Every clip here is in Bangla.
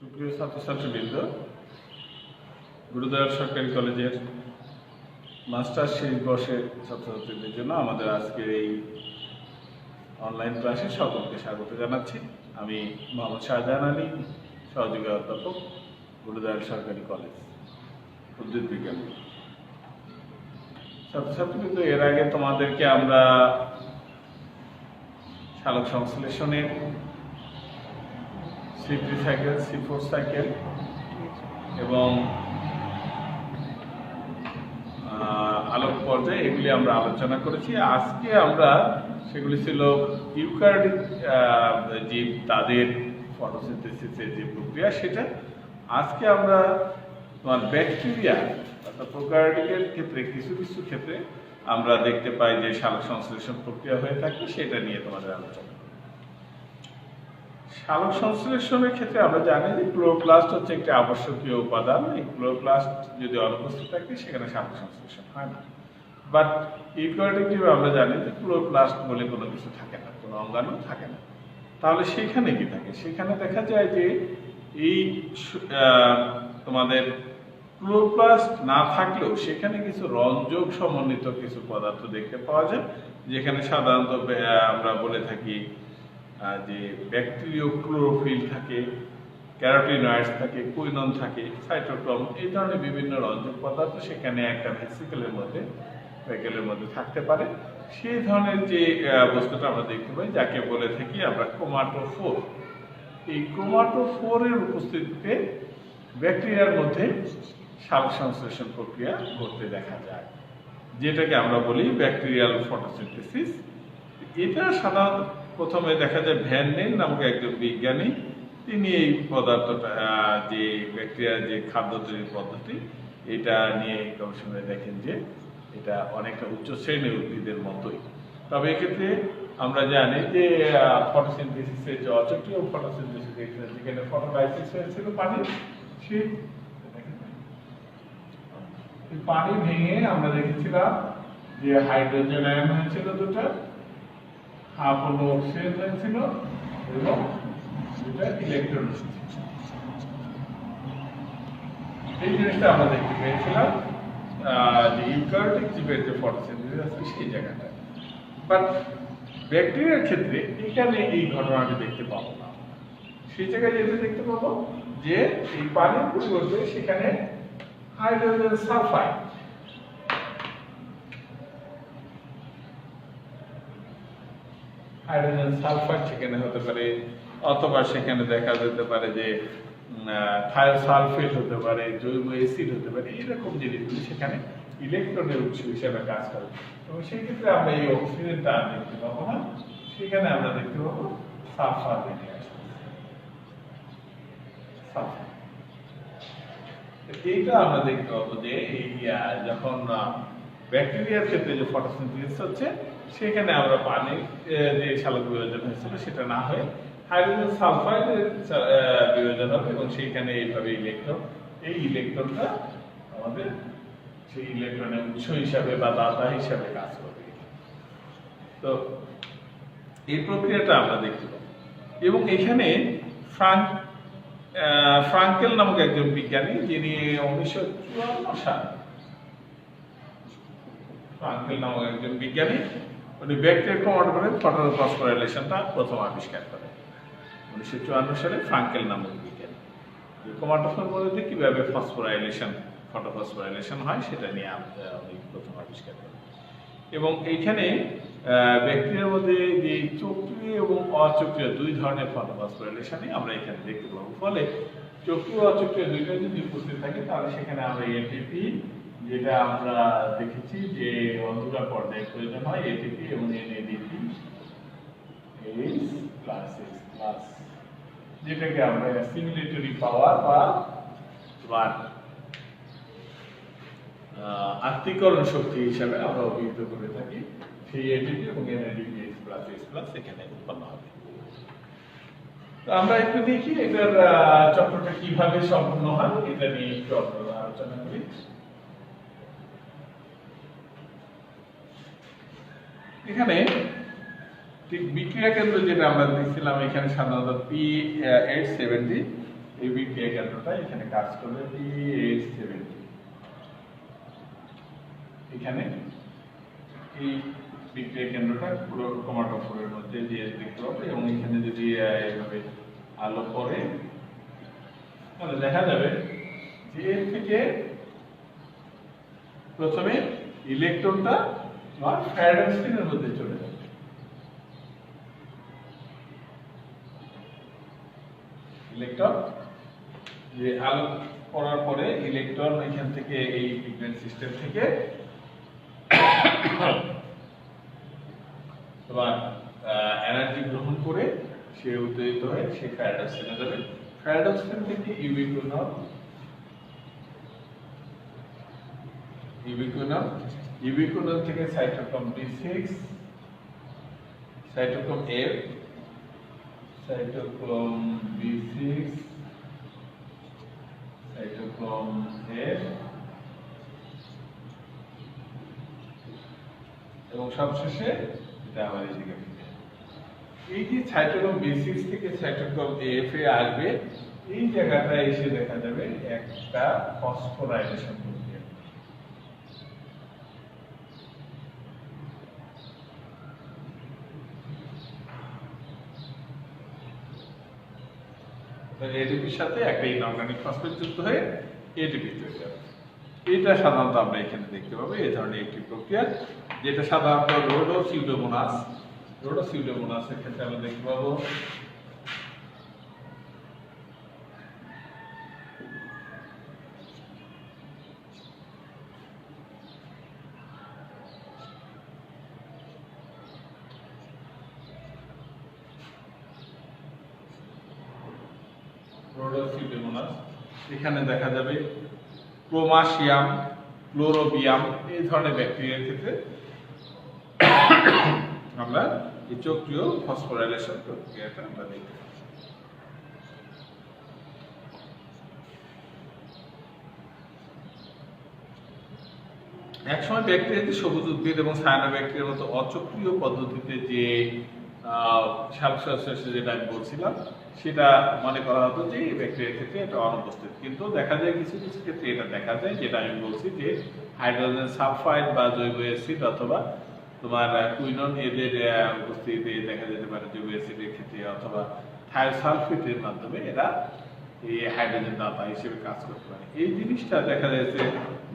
সুপ্রিয় ছাত্রছাত্রীবৃন্দ, গুরুদয়াল সরকারি কলেজের মাস্টার্স শেষ বর্ষের ছাত্রছাত্রীদের জন্য আমাদের আজকের এই অনলাইন ক্লাসে সকলকে স্বাগত জানাচ্ছি। আমি মোহাম্মদ শাহজাহান আলী, সহযোগী অধ্যাপক, গুরুদয়াল সরকারি কলেজ, উদ্ভিদ বিজ্ঞান। ছাত্রছাত্রী ছাত্রছাত্রীবৃন্দ, এর আগে তোমাদেরকে আমরা সালক সংশ্লেষণের C cycle C four cycle এবং আলোক পর্যায়ে এগুলি আমরা আলোচনা করেছি। আজকে আমরা সেগুলি ছিল ইউকারিক জীব তাদের ফটোসিনথেসিসের যে প্রক্রিয়া সেটা। আজকে আমরা তোমার ব্যাকটেরিয়া অর্থাৎ প্রোকারিওটিকের ক্ষেত্রে, কিছু কিছু ক্ষেত্রে আমরা দেখতে পাই যে সালোক সংশ্লেষণ প্রক্রিয়া হয়ে থাকে, সেটা নিয়ে তোমাদের আলোচনা সালোক সংশ্লেষণের ক্ষেত্রে আমরা জানি যে ক্লোরোপ্লাস্ট হচ্ছে একটি আবশ্যকীয় উপাদান। এই ক্লোরোপ্লাস্ট যদি অনুপস্থিত থাকে, সেখানে সালোক সংশ্লেষণ হয় না। বাট ইউক্যারিওটিক আমরা জানি যে ক্লোরোপ্লাস্ট বলে কোনো কিছু থাকে না, কোনো অঙ্গাণু থাকে না। তাহলে সেখানে কি থাকে? সেখানে দেখা যায় যে এই তোমাদের ক্লোরোপ্লাস্ট না থাকলেও সেখানে কিছু রঞ্জক সমন্বিত কিছু পদার্থ দেখতে পাওয়া যায়, যেখানে সাধারণত আমরা বলে থাকি যে ব্যাকটেরিয় ক্লোরোফিল থাকে ক্যারোটিনয়েডস থাকে কুইনন থাকে সাইটোক্রোম এই ধরনের বিভিন্ন রঞ্জক পদার্থ সেখানে একটা ভেসিকেলের মধ্যে ভেসিকেলের মধ্যে থাকতে পারে। সেই ধরনের যে বস্তুটা আমরা দেখতে পাই, যাকে বলে থাকি আমরা ক্রোমাটোফোর। এই ক্রোমাটোফোরের উপস্থিতিতে ব্যাকটেরিয়ার মধ্যে সাব সংশ্লেষণ প্রক্রিয়া ঘটতে দেখা যায়, যেটাকে আমরা বলি ব্যাকটেরিয়াল ফটোসিনথেসিস এটা সাধারণত প্রথমে দেখা যায় ভ্যানডেন নামক একজন বিজ্ঞানী। তিনি এই পদার্থটা যে ব্যাকটেরিয়ার যে খাদ্য তৈরির পদ্ধতি, এটা নিয়ে গবেষণায় দেখেন যে এটা অনেকটা উচ্চ শ্রেণির উদ্ভিদের মতোই। তবে এক্ষেত্রে আমরা জানি যে ফটোসিনথেসিসের যে অচক্রিয় ফটোসিনথেসিস যেখানে ফটোলাইসিস হয়েছিল পানি এই পানি ভেঙে আমরা দেখেছিলাম যে হাইড্রোজেন আয়ন হয়েছিল দুটো হলো অক্সিজেন হয়েছিল এবং দুটা ইলেকট্রন এই জিনিসটা আমরা দেখতে পেয়েছিলাম যে ইউকারিওটিক জীবের যে ফটোসিনথেসিস আছে সেই জায়গাটা। বাট ব্যাকটেরিয়ার ক্ষেত্রে এখানে এই ঘটনাটি দেখতে পাবো না। সেই জায়গায় যেটা দেখতে পাবো যে এই পানির পরিবর্তে সেখানে হাইড্রোজেন সালফাইড হাইড্রোজেন সালফাইড সেখানে হতে পারে, অথবা সেখানে দেখা যেতে পারে যে থায়োসালফেট হতে পারে, জৈব অ্যাসিড হতে পারে, এরকম জিনিসগুলি সেখানে ইলেকট্রনের উৎস হিসেবে কাজ করে। এবং সেই ক্ষেত্রে আমরা এই অক্সিজেনটা আর দেখতে পাবো না, সেখানে আমরা দেখতে পাবো সালফার আসবে এইটা আমরা দেখতে পাবো যে, এই যখন ব্যাকটেরিয়ার ক্ষেত্রে যে ফটোসিনথেসিস হচ্ছে সেখানে আমরা পানি যে সালোক বিয়োজন হয়েছিল সেটা না হয়ে হাইড্রোজেন সালফাইডের আহ, বিয়োজন হবে এবং সেইখানে এইভাবে ইলেকট্রন এই ইলেকট্রনটা আমাদের সেই ইলেকট্রনের উৎস হিসাবে বা দাতা হিসাবে কাজ করবে। তো এই প্রক্রিয়াটা আমরা দেখতে এবং এখানে ফ্রাঙ্ক ফ্রাঙ্কেল নামক একজন বিজ্ঞানী যিনি উনিশশো চুয়ান্ন সালে ফ্রাঙ্কেল নামক একজন বিজ্ঞানী উনি ব্যাকটেরিয়া ক্রোমাটোফোরের ফটোফসফোরাইলেশনটা প্রথম আবিষ্কার করেন উনিশশো চুয়ান্ন সালে ফ্রাঙ্কেল নামক বিজ্ঞানী ক্রোমাটোফোর মধ্যে কীভাবে ফসফোরাইলেশন ফটোফসফোরাইলেশন হয়, সেটা নিয়ে উনি প্রথম আবিষ্কার করেন এবং এইখানে ব্যাকটেরিয়ার মধ্যে যে চক্রীয় এবং অচক্রীয় দুই ধরনের ফটোফসফোরাইলেশনই আমরা এখানে দেখতে পাবো। ফলে চক্রীয় অচক্রীয় দুইটা যদি উপস্থিত থাকে, তাহলে সেখানে আমরা এটিপি যেটা আমরা দেখেছি যে অন্ধকার পর্যায়ে প্রয়োজন হয় এটিপি এবং NADP H plus X plus যেটাকে আমরা সিমিলেটরি পাওয়ার বা তোমার আত্মীকরণ শক্তি হিসাবে আমরা অভিহিত করে থাকি। সেই এটিপি এবং NADP H plus X plus এখানে উৎপন্ন হবে। আমরা একটু দেখি এটার চক্রটা কীভাবে সম্পূর্ণ হয়, এটা নিয়ে একটু আলোচনা করি। এখানে ঠিক বিক্রিয়া কেন্দ্র যেটা আমরা দেখছিলাম এখানে সাধারণত পি এইট সেভেন্টি এই বিক্রিয়া কেন্দ্রটা এখানে কাজ করবে পিএইচ সেভেন্টি এখানে এই বিক্রিয়া কেন্দ্রটা পুরো ক্রোমাটোফোরের মধ্যে দিয়ে দেখতে পাবে এবং এখানে যদি আহ, এইভাবে আলো পড়ে তাহলে দেখা যাবে যে এর থেকে প্রথমে ইলেকট্রনটা তোমার ফ্যারাডে স্ক্রিনের মধ্যে চলে যাবে ইলেকট্রন যে আলো পড়ার পরে ইলেকট্রন এখান থেকে এই পিগমেন্ট সিস্টেম থেকে তোমার এনার্জি গ্রহণ করে সে উত্তেজিত হয়ে সে ফ্যারাডক্সিনে যাবে। ফ্যারাডক্সিন থেকে ইউবিকুইনল ইউবিকুইনল ইউবিকুইনল থেকে cytochrome B six, cytochrome F cytochrome B six, cytochrome F এবং সবশেষে এটা আবার এদিকে এই যে সাইটোক্রোম বি সিক্স থেকে সাইটোক্রোম এফ এ আসবে, এই জায়গাটা এসে দেখা যাবে একটা ফসফোরাইলেশন এডিপির সাথে একটা ইনঅর্গানিক ফসফেট যুক্ত হয়ে এডিপি তৈরি হবে এটা সাধারণত আমরা এখানে দেখতে পাবো এই ধরনের একটি প্রক্রিয়া, যেটা সাধারণত রোডো সিউডোমোনাস রোডো সিউডোমোনাসের ক্ষেত্রে আমরা দেখতে পাবো রোডোসিউডোমোনাস এখানে দেখা যাবে ক্রোমাসিয়াম ক্লোরোবিয়াম, এই ধরনের ব্যাকটেরিয়ার ক্ষেত্রে আমরা এই চক্রীয় ফসফোরাইলেশন প্রক্রিয়াটা আমরা দেখতে পাই একসময় ব্যাকটেরিয়াতে সবুজ উদ্ভিদ এবং সায়ানো ব্যাকটেরিয়ার মতো অচক্রিয় পদ্ধতিতে যে শ্বাসপ্রশ্বাসে যেটা আমি বলছিলাম সেটা মনে করা হতো যে এই ব্যাকটেরিয়ার ক্ষেত্রে এটা অনুপস্থিত। কিন্তু দেখা যায় কিছু কিছু ক্ষেত্রে এটা দেখা যায়, যেটা আমি বলছি যে হাইড্রোজেন সালফাইড বা জৈব অ্যাসিড অথবা তোমার কুইনন এদের উপস্থিতিতে দেখা যেতে পারে জৈব অ্যাসিডের ক্ষেত্রে অথবা থায়োসালফেটের মাধ্যমে এরা এই হাইড্রোজেন দাতা হিসেবে কাজ করতে পারে। এই জিনিসটা দেখা যাচ্ছে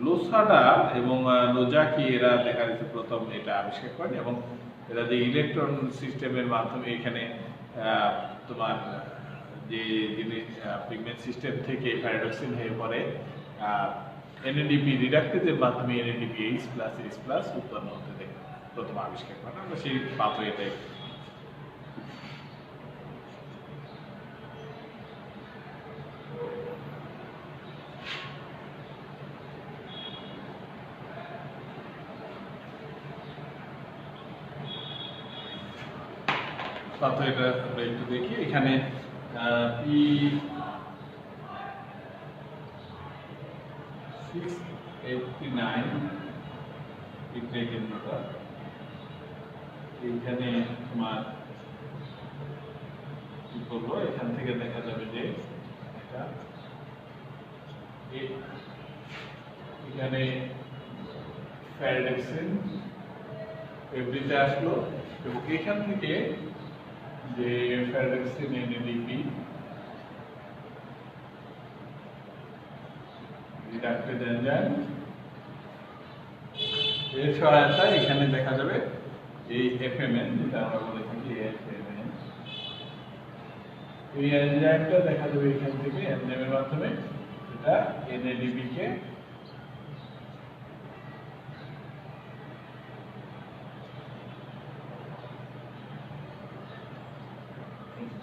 লোসাডা এবং লোজাকি এরা দেখা যাচ্ছে প্রথম এটা আবিষ্কার করেন এবং এরা যে ইলেকট্রন সিস্টেমের মাধ্যমে এখানে তোমার যে জিনিস পিগমেন্ট সিস্টেম থেকে প্যারাডক্সিন হয়ে পরে এনএডিপি রিডাক্টেজের মাধ্যমে NADP H plus H plus উৎপন্ন হতে দেখে প্রথম আবিষ্কার করেন আমরা সেই পাথওয়েটাই পাথওয়েটা আমরা একটু দেখি। এখানে এইখানে তোমার কি করব? এখান থেকে দেখা যাবে যে এটা এখানে ফ্যারাডেক্সিন এফডিতে আসলো এবং এখান থেকে এনএডিপি রিডাক্টেড এনজাইম এর সহায়তায় এখানে দেখা যাবে এই এফএমএন যেটা আমরা বলে থাকি এফএমএন এই এনজাইমটা দেখা যাবে এখান থেকে এনজাইমের মাধ্যমে। এটা এনএডিপি কে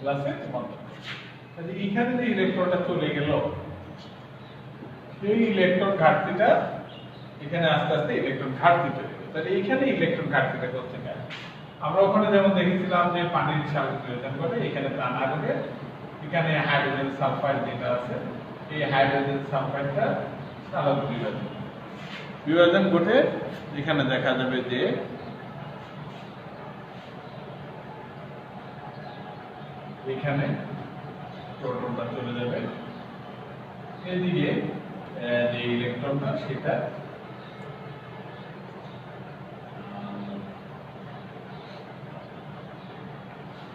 ক্লাসের মাধ্যমে তাহলে এখানে যে ইলেকট্রনটা চলে গেল, সেই ইলেকট্রন ঘাটতিটা এখানে আস্তে আস্তে ইলেকট্রন ঘাটতি চলে গেল। তাহলে এখানে ইলেকট্রন ঘাটতিটা করতে গেল আমরা ওখানে যেমন দেখেছিলাম যে পানির সালক প্রয়োজন করে, এখানে তা না করে এখানে হাইড্রোজেন সালফাইড যেটা আছে, এই হাইড্রোজেন সালফাইডটা সালক বিভাজন। বিভাজন ঘটে এখানে দেখা যাবে যে এখানে প্রোটনটা চলে যাবে। এদিকে যে ইলেকট্রনটা, সেটা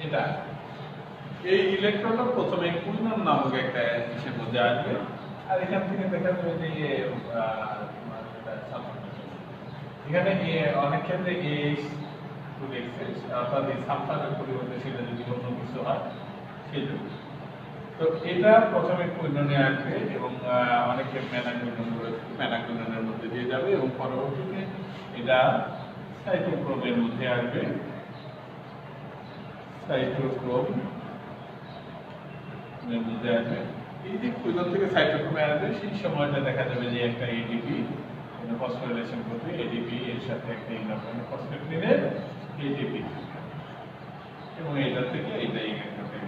এটা। এই ইলেকট্রনটা প্রথমে কুইনন নামক একটা হিসেব মধ্যে আসবে। আর এখান থেকে দেখা যাবে যে। এখানে অনেক ক্ষেত্রে এইচ টু এই সালফারের পরিবর্তে সেটা যদি অন্য হয় সেই জন্য তো এটা প্রথমে কুইননে আসবে এবং অনেকে ম্যানাকুইনন করে মধ্যে দিয়ে যাবে এবং পরবর্তীতে এটা সাইটোক্রোমের মধ্যে আসবে সাইটোক্রোম মধ্যে আসবে এই যে কুইনন থেকে সাইটোক্রোমে আসবে সেই সময়টা দেখা যাবে যে একটা এডিপি ফসফোরিলেশন করবে এডিপি এর সাথে একটা ইনঅর্গানিক ফসফেট মিলে এডিপি এবং এটা থেকে এটা ইলেকট্রনটা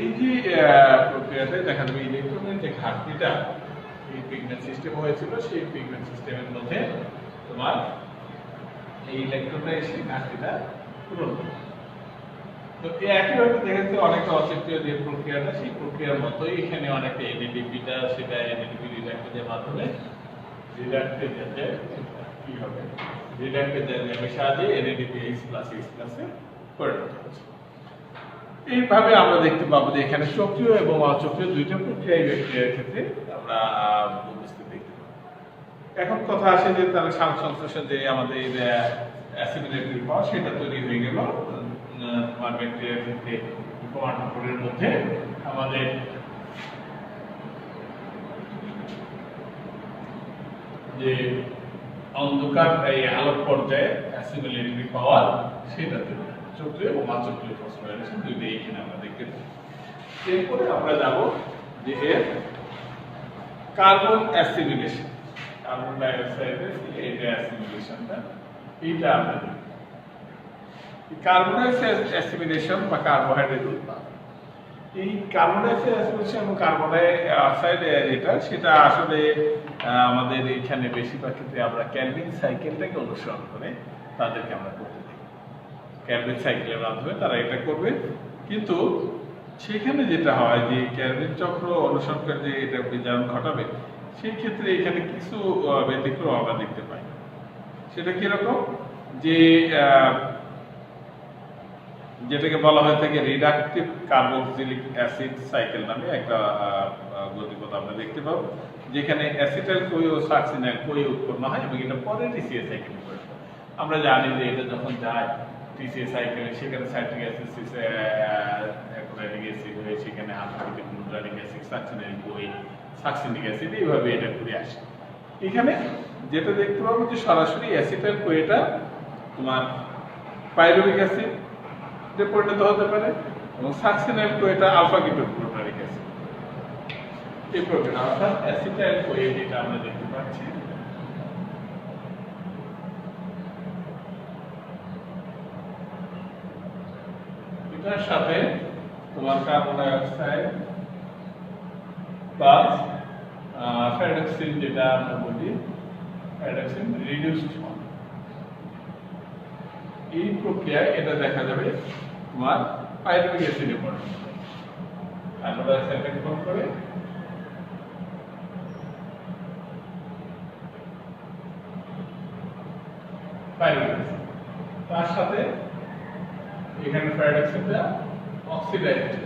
এই যে প্রক্রিয়াতে দেখা যাবে ইলেকট্রনের যে ঘাটতিটা এই পিগমেন্ট সিস্টেম হয়েছিল, সেই পিগমেন্ট সিস্টেমের মধ্যে তোমার এই ইলেকট্রনটা এসে ঘাটতিটা পূরণ করবে তো একইভাবে এইভাবে আমরা দেখতে পাবো যে এখানে চক্রীয় এবং অচক্রীয় দুইটা প্রক্রিয়া এই ব্যাকটেরিয়ার ক্ষেত্রে আমরা উপস্থিত এখন কথা আসে যে তাহলে সংশ্লেষণ যে আমাদের অ্যাসিমিলেটরি পাওয়ার সেটা তৈরি হয়ে গেল। তোমার ব্যাকটেরিয়ার ক্ষেত্রে ক্রোমাটোফোরের মধ্যে আমাদের যে অন্ধকার এই আলোক পর্যায়ে অ্যাসিমিলেটরি পাওয়ার সেটা তৈরি হয়। চক্রীয় এবং অচক্রীয় ফসফোরাইলেশন দুইটাই এখানে আমরা দেখতে পাই এরপরে আমরা যাব যে এর কার্বন অ্যাসিমিলেশন কার্বন ডাইঅক্সাইডের এটা অ্যাসিমিলেশনটা এইটা আমরা দেখব কার্বন অ্যাসিমিলেশন বা কার্বোহাইড্রেট উৎপাদন। এই কার্বন ডাইঅক্সাইড অ্যাসিমিলেশন এবং কার্বন ডাইঅক্সাইড যেটা, সেটা আসলে আমাদের এখানে বেশিরভাগ ক্ষেত্রে আমরা ক্যালভিন সাইকেলটাকে অনুসরণ করে তাদেরকে আমরা করতে দিই ক্যালভিন সাইকেলের মাধ্যমে তারা এটা করবে। কিন্তু সেখানে যেটা হয় যে ক্যালভিন চক্র অনুসরণ করে যে এটা বিজারণ ঘটাবে, সেই ক্ষেত্রে এখানে কিছু ব্যতিক্রম আমরা দেখতে পাই। সেটা কীরকম? যে যেটাকে বলা হয়ে থাকে রিডাকটিভ কার্বক্সিলিক অ্যাসিড সাইকেল নামে একটা গতিপথ আমরা দেখতে পাবো, যেখানে অ্যাসিটাইল কোই ও সাকসিনাইল কোই উৎপন্ন হয় এবং এটা পরে টিসিএ সাইকেল করে। আমরা জানি যে এটা যখন যায় টিসিএ সাইকেলে সেখানে সাইট্রিক অ্যাসিড অ্যাসিড হয়ে সেখানে aliphatic glutaric acid succinyl CoA succinic acid এইভাবে এটা ঘুরে আসে। এখানে যেটা দেখতে পাবো যে সরাসরি অ্যাসিটাইল কোয়েটা তোমার পাইরুভিক অ্যাসিড যে পরিণত হতে পারে এবং সাকসিনাইল কোয়েটা আলফা গ্লুটারিক অ্যাসিড এই প্রোটিন অর্থাৎ অ্যাসিটাইল কোয়ে যেটা আমরা দেখতে পাচ্ছি। এটার সাথে তোমার carbon dioxide plus ferredoxin যেটা আমরা বলি ফ্যাডক্সিন রিডিউসড এই প্রক্রিয়ায় এটা দেখা যাবে তোমার পাইরুভিক অ্যাসিডে পরিণত হয় কার্বন ডাই অক্সাইডকে ফর্ম করে তার সাথে এখানে প্যারাডক্সিনটা অক্সিডাইজড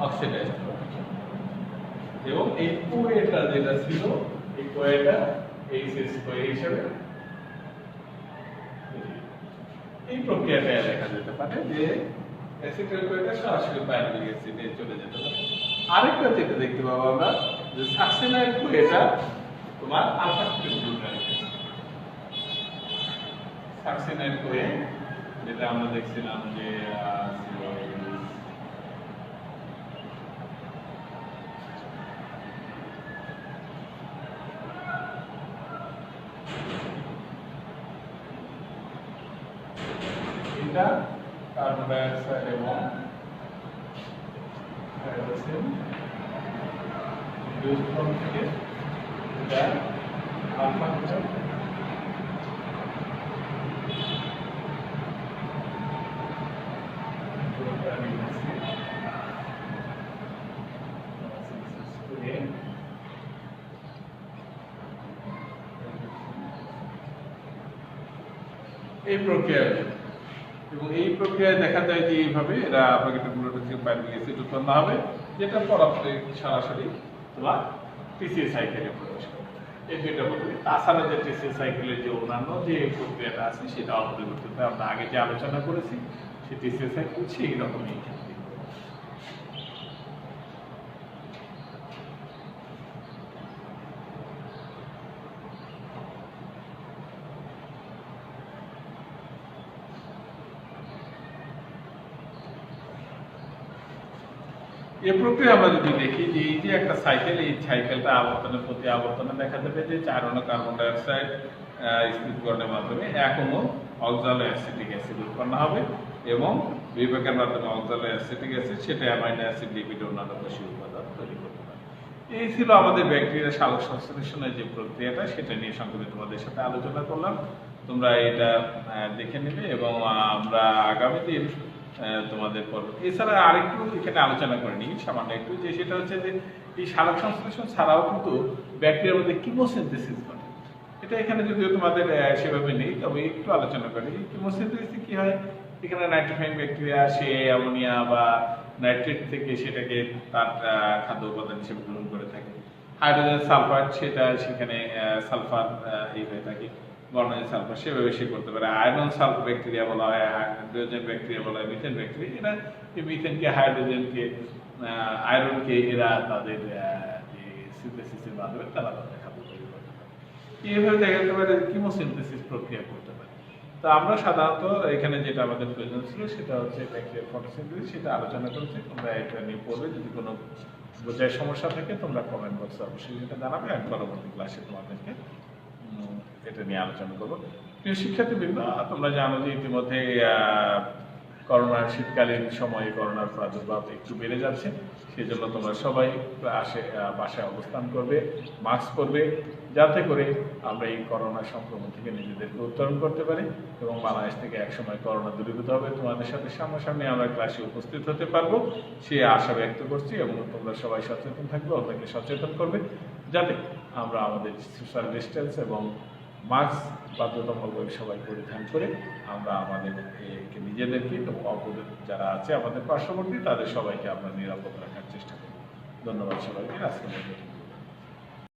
অক্সিডাইজড এবং এই কোয়েটা যেটা ছিল, এই কোয়েটা এইচএস কোয়ে হিসেবে এই প্রক্রিয়াটা দেখা যেতে পারে যে আরেকটা দেখতে পাবো আমরা, যে তোমার যেটা আমরা দেখছিলাম যে এটা কার্বন ডাইঅক্সাইড এবং হাইড্রোজেন ইনডিউস ফর্ম থেকে এটা আলফা হচ্ছে এই প্রক্রিয়া এবং এই প্রক্রিয়ায় দেখা যায় যে এইভাবে এরা আপনাকে গ্লুটোথিক বাইন্ডিং অ্যাসিড উৎপন্ন হবে যেটা পরবর্তী সরাসরি তোমার টিসিএ সাইকেলে প্রবেশ করবে এই দুইটা পদ্ধতি তাছাড়া যে টিসিএ সাইকেলের যে অন্যান্য যে প্রক্রিয়াটা আছে সেটা অপরিবর্তিত আমরা আগে যে আলোচনা করেছি, সেই টিসিএ সাইকেল সেই রকমই। এই প্রক্রিয়া আমরা যদি দেখি যে এই যে একটা সাইকেল এই সাইকেলটা আবর্তনের প্রতি আবর্তনে দেখা যাবে যে চার অণু কার্বন ডাইঅক্সাইড স্থিতিকরণের মাধ্যমে এক অণু অক্সালো অ্যাসিটিক অ্যাসিড উৎপন্ন হবে এবং বিবেকের মাধ্যমে অক্সালো অ্যাসিটিক অ্যাসিড সেটা অ্যামাইনো অ্যাসিড লিপিড অন্যান্য কোষীয় উপাদান তৈরি করতে পারে। এই ছিল আমাদের ব্যাকটেরিয়া সালোক সংশ্লেষণের যে প্রক্রিয়াটা, সেটা নিয়ে সংক্ষেপে তোমাদের সাথে আলোচনা করলাম। তোমরা এটা দেখে নেবে এবং আমরা আগামী দিন তোমাদের পর্ব। এছাড়া আরেকটু এখানে আলোচনা করে নিই, সামান্য একটু, যে সেটা হচ্ছে যে এই সালোক সংশ্লেষণ ছাড়াও কিন্তু ব্যাকটেরিয়ার মধ্যে কিমোসিনথেসিস ঘটে। এটা এখানে যদিও তোমাদের সেভাবে নেই, তবে একটু আলোচনা করি কিমোসিনথেসিস কি হয়? এখানে নাইট্রোফাইন ব্যাকটেরিয়া সে অ্যামোনিয়া বা নাইট্রেট থেকে সেটাকে তার খাদ্য উপাদান হিসেবে গ্রহণ করে থাকে। হাইড্রোজেন সালফার সেটা সেখানে সালফার এই হয়ে থাকে। বর্ণালী সালফার সেভাবে সে করতে পারে। আয়রন সালফ ব্যাকটেরিয়া বলা হয়, হাইড্রোজেন ব্যাকটেরিয়া বলা হয়, মিথেন ব্যাকটেরিয়া। এরা এই মিথেনকে, হাইড্রোজেনকে আয়রনকে এরা তাদের যে সিনথেসিসের মাধ্যমে তারা তাদের খাদ্য তৈরি করতে পারে। এইভাবে দেখা যেতে পারে কিমোসিনথেসিস প্রক্রিয়া করতে পারে। তো আমরা সাধারণত এখানে যেটা আমাদের প্রয়োজন ছিল, সেটা হচ্ছে ব্যাকটেরিয়া ফটোসিনথেসিস। সেটা আলোচনা করেছি। তোমরা এটা নিয়ে পড়বে। যদি কোনো বোঝায় সমস্যা থাকে, তোমরা কমেন্ট বক্সে অবশ্যই এটা জানাবে। আমি পরবর্তী ক্লাসে তোমাদেরকে এটা নিয়ে আলোচনা করব। প্রিয় শিক্ষার্থীবৃন্দ, তোমরা জানো যে ইতিমধ্যে করোনার শীতকালীন সময়ে করোনার প্রাদুর্ভাব একটু বেড়ে যাচ্ছে। সেজন্য তোমরা সবাই আসে বাসায় অবস্থান করবে, মাস্ক পরবে, যাতে করে আমরা এই করোনা সংক্রমণ থেকে নিজেদেরকে উত্তরণ করতে পারি এবং বাংলাদেশ থেকে একসময় করোনা দূরীভূত হবে। তোমাদের সাথে সামনাসামনি আমরা ক্লাসে উপস্থিত হতে পারব। সে আশা ব্যক্ত করছি এবং তোমরা সবাই সচেতন থাকবে, অন্যকে সচেতন করবে, যাতে আমরা আমাদের সোশ্যাল ডিস্টেন্স এবং মাস্ক বাধ্যতামূলকভাবে সবাই পরিধান করে আমরা আমাদের নিজেদেরকে অপর যারা আছে আমাদের পার্শ্ববর্তী, তাদের সবাইকে আমরা নিরাপদ রাখার চেষ্টা করি ধন্যবাদ সবাইকে। আজকে